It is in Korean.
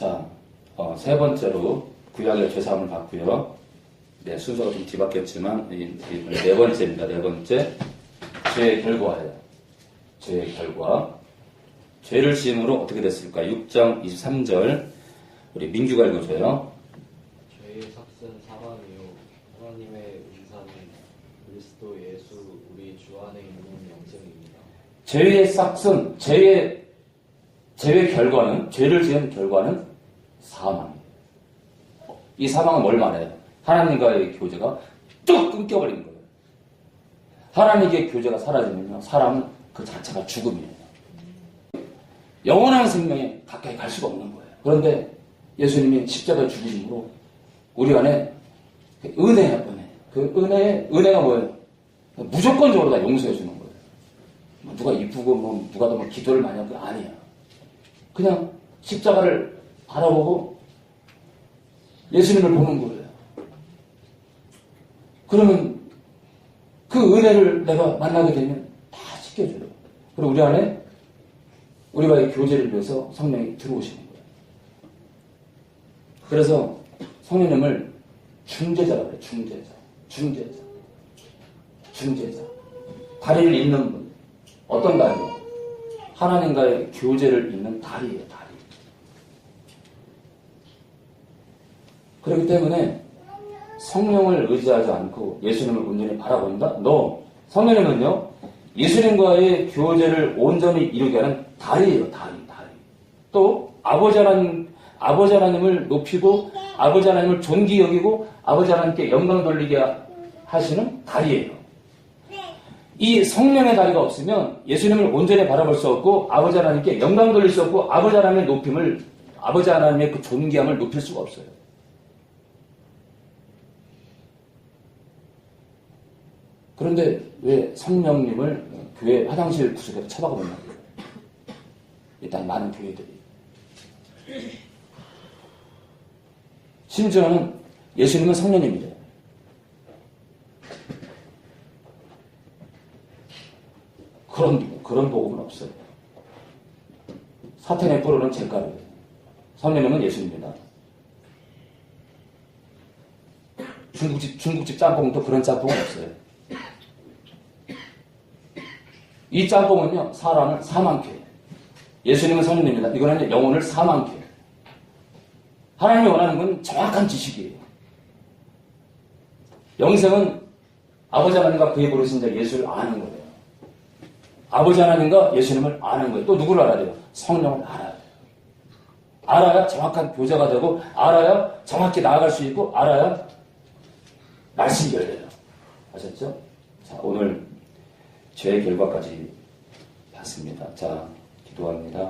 자, 어, 세 번째로 구약의 죄사함을 받고요. 네, 순서가 좀 뒤바뀌었지만 이, 이, 네 번째입니다. 네 번째 죄의 결과예요. 죄의 결과. 죄를 지음으로 어떻게 됐을까? 6장 23절 우리 민규가 읽어줘요. 죄의 삭은 사망이요 하나님의 의사는 그리스도 예수 우리 주 안에 있는 영생입니다. 죄의 싹슨, 죄의 죄의 결과는 죄를 지은 결과는 사망. 이 사망은 뭘 말해요? 하나님과의 교제가 뚝 끊겨버리는 거예요. 하나님의 교제가 사라지면요, 사람은 그 자체가 죽음이에요. 영원한 생명에 가까이 갈 수가 없는 거예요. 그런데 예수님이 십자가 죽이심으로 우리 안에 그 은혜야, 은혜. 그 은혜, 은혜가 뭐예요? 무조건적으로 다 용서해 주는 거예요. 뭐 누가 이쁘고 뭐 누가 더 뭐 기도를 많이 하고 아니야. 그냥 십자가를 바라보고 예수님을 보는 거예요. 그러면 그 은혜를 내가 만나게 되면 다 지켜줘요. 그리고 우리 안에 우리와의 교제를 위해서 성령이 들어오시는 거예요. 그래서 성령님을 중재자라고 그래요. 중재자. 중재자. 중재자. 다리를 잇는 분. 어떤 다리요? 하나님과의 교제를 잇는 다리예요, 다리. 그렇기 때문에 성령을 의지하지 않고 예수님을 온전히 바라본다? 너, 성령님은요, 예수님과의 교제를 온전히 이루게 하는 다리예요, 다리, 다리. 또, 아버지 하나님, 아버지 하나님을 높이고, 아버지 하나님을 존귀 여기고, 아버지 하나님께 영광 돌리게 하시는 다리예요. 이 성령의 다리가 없으면 예수님을 온전히 바라볼 수 없고 아버지 하나님께 영광 돌릴 수 없고 아버지 하나님의 높임을 아버지 하나님의 그 존귀함을 높일 수가 없어요. 그런데 왜 성령님을 교회 화장실 구석에 처박아 놓냐? 일단 많은 교회들이 심지어는 예수님은 성령님이래요. 그런, 그런 복음은 없어요. 사탄의 뿌리는 잿가루예요. 성령님은 예수님입니다. 중국집, 중국집 짬뽕도 그런 짬뽕은 없어요. 이 짬뽕은요, 사람을 사망케. 예수님은 성령입니다. 이거는 영혼을 사망케. 하나님이 원하는 건 정확한 지식이에요. 영생은 아버지 하나님과 그의 부르신 자 예수를 아는 거예요. 아버지 하나님과 예수님을 아는 거예요. 또 누구를 알아야 돼요? 성령을 알아야 돼요. 알아야 정확한 교제가 되고, 알아야 정확히 나아갈 수 있고, 알아야 말씀이 열려요. 아셨죠? 자, 오늘 죄의 결과까지 봤습니다. 자, 기도합니다.